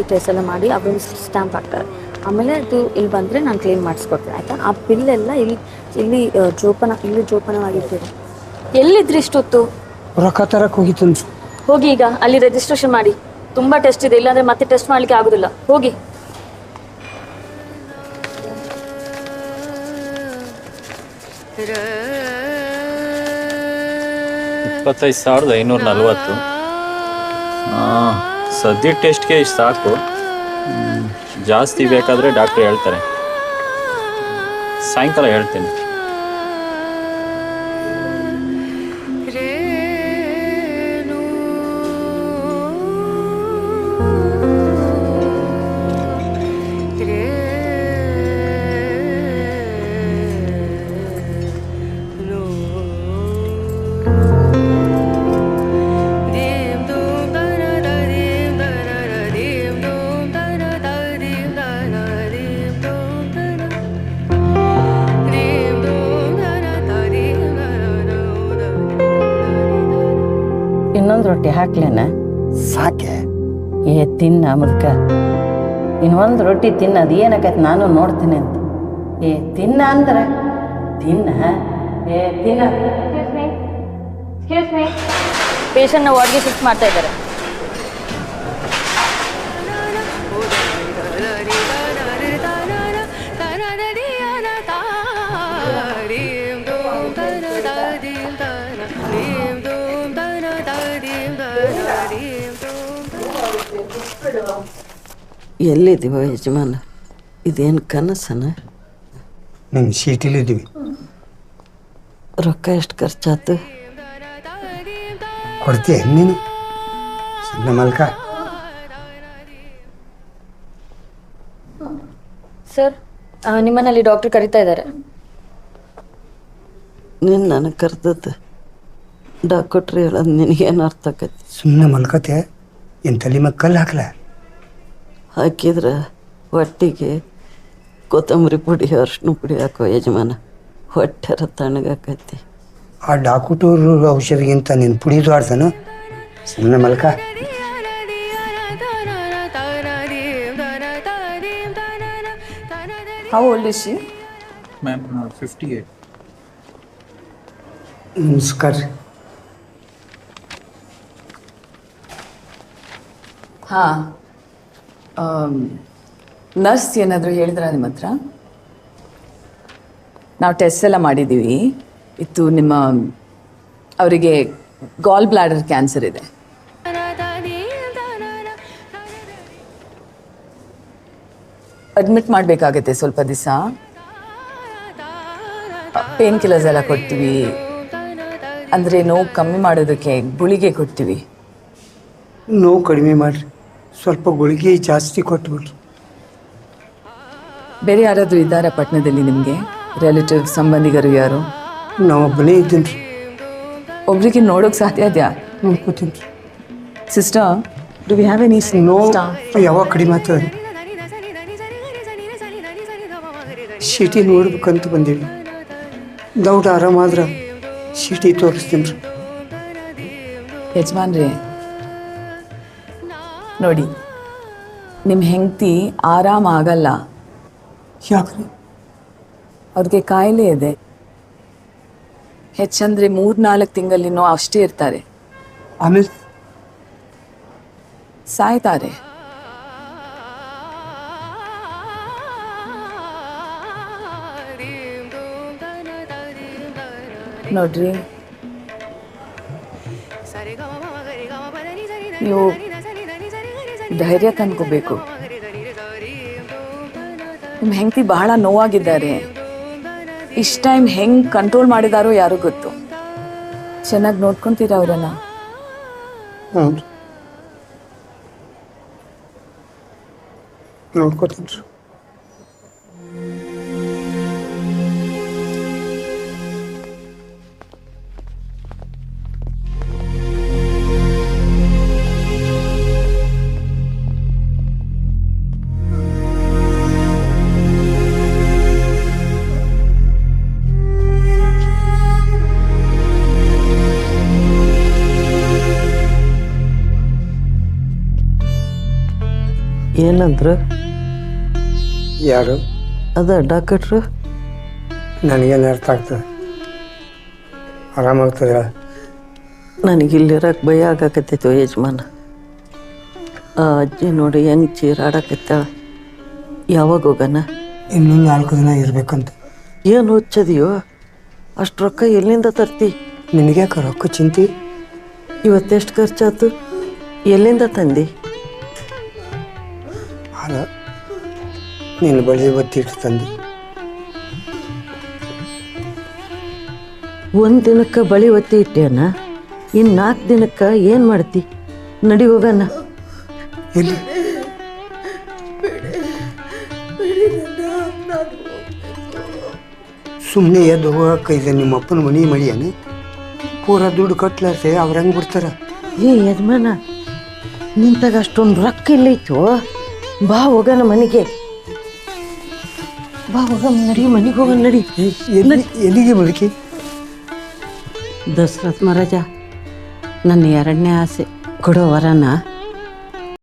ಈ ಟೆಸ್ಟ್ ಎಲ್ಲ ಮಾಡಿ ಅವರು ಸ್ಟ್ಯಾಂಪ್ ಹಾಕ್ತಾರೆ. ಆಮೇಲೆ ಅದು ಇಲ್ಲಿ ಬಂದರೆ ನಾನು ಕ್ಲೀನ್ ಮಾಡಿಸ್ಕೊಡ್ತೀನಿ ಆಯಿತಾ? ಆ ಬಿಲ್ ಎಲ್ಲ ಇಲ್ಲಿ ಇಲ್ಲಿ ಜೋಪನ ಇಲ್ಲಿ ಜೋಪನವಾಗಿರ್ತೀರ ಎಲ್ಲಿದ್ರಿ ಇಷ್ಟೊತ್ತು? ರೊಕ್ಕ ತರಕ್ಕೆ ಹೋಗಿತ್ತು ಹೋಗಿ ಈಗ ಅಲ್ಲಿ ರಿಜಿಸ್ಟ್ರೇಷನ್ ಮಾಡಿ. ತುಂಬ ಟೆಸ್ಟ್ ಇದೆ ಇಲ್ಲಾಂದ್ರೆ ಮತ್ತೆ ಟೆಸ್ಟ್ ಮಾಡಲಿಕ್ಕೆ ಆಗೋದಿಲ್ಲ. ಹೋಗಿ. ಇಪ್ಪತ್ತೈದು ಸಾವಿರದ ಐನೂರ ನಲ್ವತ್ತು. ಸದ್ಯ ಟೆಸ್ಟ್ಗೆ ಇಷ್ಟು ಸಾಕು. ಜಾಸ್ತಿ ಬೇಕಾದರೆ ಡಾಕ್ಟ್ರ್ ಹೇಳ್ತಾರೆ. ಸಾಯಂಕಾಲ ಹೇಳ್ತೀನಿ. ಇನ್ನೊಂದು ರೊಟ್ಟಿ ಹಾಕ್ಲೇನ? ಸಾಕೆ? ಏ ತಿನ್ನ ಮುದ್ಕ. ಇನ್ನೊಂದು ರೊಟ್ಟಿ ತಿನ್ನ ಅದು ಏನಾಕೈತೆ ನಾನು ನೋಡ್ತೀನಿ ಅಂತ. ಏ ತಿನ್ನ ಅಂದ್ರೆ? ತಿನ್ನ ಏ ತಿನ್ನ. ಪೇಷಂಟ್ನ ವಾರ್ಡ್ಗೆ ಶಿಫ್ಟ್ ಮಾಡ್ತಾ ಇದ್ದಾರೆ. ಎಲ್ಲಿದ್ದೀವ ಯಜಮಾನ? ಇದೇನು ಕನಸನ? ನಿಮ್ಮ ಸೀಟಿಲಿದ್ದೀವಿ. ರೊಕ್ಕ ಎಷ್ಟು ಖರ್ಚಾತು? ಕೊಡ್ತೀಯ ನೀನು? ಸುಮ್ಮನೆ ಮಲ್ಕ? ಸರ್ ನಿಮ್ಮನ್ನಲ್ಲಿ ಡಾಕ್ಟರ್ ಕರಿತಾ ಇದ್ದಾರೆ. ನೀನು ನನಗೆ ಕರ್ದದ್ದು ಡಾಕ್ಟ್ರಿ ಹೇಳೋದು ನಿನಗೇನು ಅರ್ಥ ಆಕೈತಿ? ಸುಮ್ಮನೆ ಮಲ್ಕತೆ ಏನು ತಲೆ ಹಾಕ್ಲಾ ಕಲ್ಲು ಹಾಕ್ಲ? ಹಾಕಿದ್ರೆ ಹೊಟ್ಟಿಗೆ ಕೊತ್ತಂಬರಿ ಪುಡಿ ಅರ್ಶಿನ ಪುಡಿ ಹಾಕೋ ಯಜಮಾನ ಹೊಟ್ಟೆರ ತಣ್ಣಗಾಕೈತಿ. ಆ ಡಾಕುಟೂರ್ ಔಷಧಿಗಿಂತ ನೀನು ಪುಡಿ ಆಡ್ತಾನ ಸುಮ್ಮನೆ ಮಲ್ಕ. How old is? Ma'am fifty eight ನಮಸ್ಕಾರ. ರೀ ಹಾಂ. ನರ್ಸ್ ಏನಾದರೂ ಹೇಳಿದ್ರ ನಿಮ್ಮ ಹತ್ರ? ನಾವು ಟೆಸ್ಟ್ ಎಲ್ಲ ಮಾಡಿದ್ದೀವಿ ಇತ್ತು ನಿಮ್ಮ, ಅವರಿಗೆ ಗಾಲ್ ಬ್ಲಾಡರ್ ಕ್ಯಾನ್ಸರ್ ಇದೆ. ಅಡ್ಮಿಟ್ ಮಾಡಬೇಕಾಗತ್ತೆ ಸ್ವಲ್ಪ ದಿವಸ. ಪೇನ್ ಕಿಲ್ಲರ್ಸ್ ಎಲ್ಲ ಕೊಡ್ತೀವಿ. ಅಂದರೆ ನೋವು ಕಮ್ಮಿ ಮಾಡೋದಕ್ಕೆ ಗುಳಿಗೆ ಕೊಡ್ತೀವಿ. ನೋವು ಕಡಿಮೆ ಮಾಡಿರಿ. ಸ್ವಲ್ಪ ಗುಳಿಗೆ ಜಾಸ್ತಿ ಕೊಟ್ಬಿಟ್ರಿ. ಬೇರೆ ಯಾರಾದರೂ ಇದ್ದಾರಾ ಪಟ್ಟಣದಲ್ಲಿ ನಿಮಗೆ? ರಿಲೇಟಿವ್ ಸಂಬಂಧಿಗರು ಯಾರು? ನಾವು ಒಬ್ಬನೇ ಇದ್ದೀನಿ ರೀ ಒಬ್ರಿಗೆ ನೋಡೋಕೆ ಸಾಧ್ಯ ಇದೆಯಾ? ನೋಡ್ಕೋತೀನಿ. ರೀ sister do we have any ನೋವು ಯಾವಾಗ ಕಡಿಮೆ ಆಗ್ತದೆ? ರೀ ಸಿಟಿ ನೋಡ್ಬೇಕಂತ ಬಂದೀವಿ. ದೌಡ್ ಆರಾಮಾದ್ರೆ ಸಿಟಿ ತೋರಿಸ್ತೀನಿ ರೀ ಯಜಮಾನ್ರಿ ನೋಡಿ ನಿಮ್ಮ ಹೆಂಡತಿ ಆರಾಮ ಆಗಲ್ಲ. ಯಾಕ್ರಿ? ಅವ್ರಿಗೆ ಕಾಯಿಲೆ ಇದೆ. ಹೆಚ್ಚಂದ್ರೆ ಮೂರ್ನಾಲ್ಕು ತಿಂಗಳಿನೂ ತಿಂಗಳಿನೋ ಅಷ್ಟೇ ಇರ್ತಾರೆ. ಆಮೇಲೆ ಸಾಯ್ತಾರೆ. ನೋಡ್ರಿ. ನೀವು ಧೈರ್ಯ ತಂದ್ಕೋಬೇಕು ನಿಮ್ಮ ಹೆಂಡತಿ ಬಹಳ ನೋವಾಗಿದ್ದಾರೆ. ಇಷ್ಟ ಟೈಮ್ ಹೆಂಗ್ ಕಂಟ್ರೋಲ್ ಮಾಡಿದಾರೋ ಯಾರು ಗೊತ್ತು. ಚೆನ್ನಾಗಿ ನೋಡ್ಕೊಂತೀರ ಅವರನ್ನ? ನೋಡ್ಕೊತೀನಿ ಏನಂದ್ರು? ಯಾರು? ಅದ ಡಾಕ್ಟ್ರು ನನಗೇನು ಅರ್ಥ ಆಗ್ತದೆ? ಆರಾಮಾಗ್ತದ ನನಗೆ ಇಲ್ಲಿರಕ್ಕೆ ಭಯ ಆಗಕತ್ತೈತೋ ಯಜಮಾನ. ಆ ಅಜ್ಜಿ ನೋಡಿ ಹೆಂಗೆ ಚೀರಾಡಕತ್ತಾಳ. ಯಾವಾಗ ಹೋಗನ? ಇನ್ನೊಂದು ನಾಲ್ಕು ದಿನ ಇರಬೇಕಂತ. ಏನು ಹುಚ್ಚದಿಯೋ? ಅಷ್ಟು ರೊಕ್ಕ ಎಲ್ಲಿಂದ ತರ್ತಿ? ನಿನಗೆ ರೊಕ್ಕ ಚಿಂತಿ? ಇವತ್ತೆಷ್ಟು ಖರ್ಚಾತು? ಎಲ್ಲಿಂದ ತಂದಿ? ಅಲ್ಲ ನಿನ್ನ ಬಳಿ ಒತ್ತಿಟ್ಟು ತಂದೆ. ಒಂದು ದಿನಕ್ಕೆ ಬಳಿ ಒತ್ತಿ ಇಟ್ಟೇನ ಇನ್ನು ನಾಲ್ಕು ದಿನಕ್ಕೆ ಏನು ಮಾಡ್ತಿ? ನಡಿ ಹೋಗಣ ಇಲ್ಲಿ. ಸುಮ್ಮನೆ ಎದ್ದು ಹೋಗಕ್ಕೆ ನಿಮ್ಮ ಅಪ್ಪನ ಮನಿ ಮಡಿಯೇನು. ಪೂರ ದುಡ್ಡು ಕಟ್ಲಾರ್ದೆ ಅವ್ರು ಹೆಂಗೆ ಬಿಡ್ತಾರ? ಏ ಯಜಮಾನ ನಿಂತಾಗ ಅಷ್ಟೊಂದು ರೊಕ್ಕ ಇಲ್ಲೈತು? ಬಾ ಹೋಗೋಣ ಮನೆಗೆ. ಬಾ ಹೋಗ ನಡಿ ಮನೆಗೆ ಹೋಗೋಣ ನಡಿ. ಎಲ್ಲಿ ಎಲ್ಲಿಗೆ ಬಳಕೆ ದಶರಥ ಮಹಾರಾಜ ನನ್ನ ಎರಡನೇ ಆಸೆ. ಕೊಡೋ ವರನ